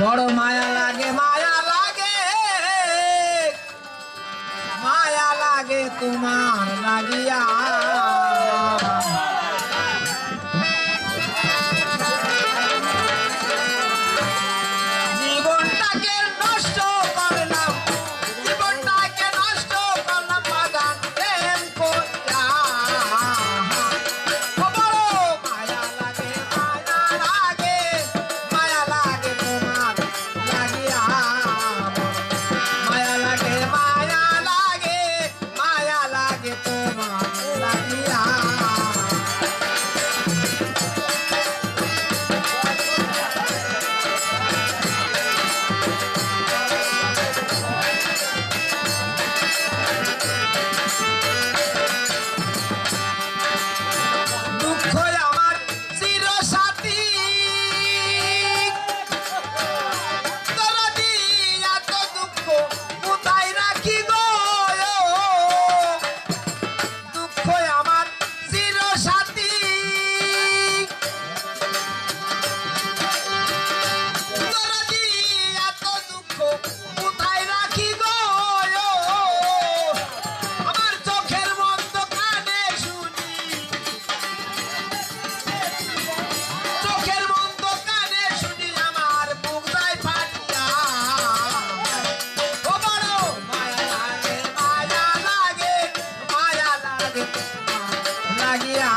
বড় মায়া লাগে মায়া লাগে মায়া লাগে তোমার লাগিয়া লাগিয়া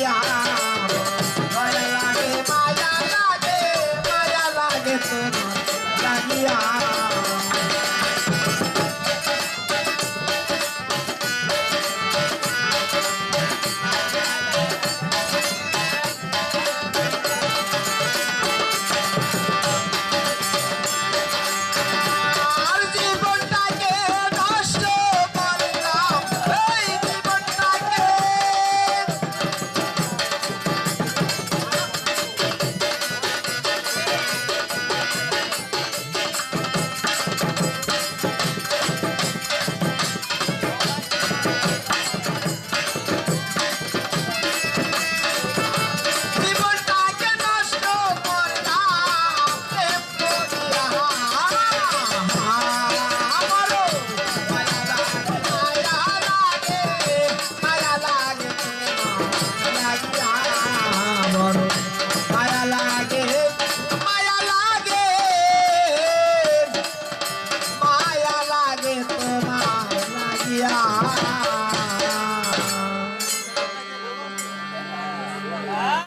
Yeah.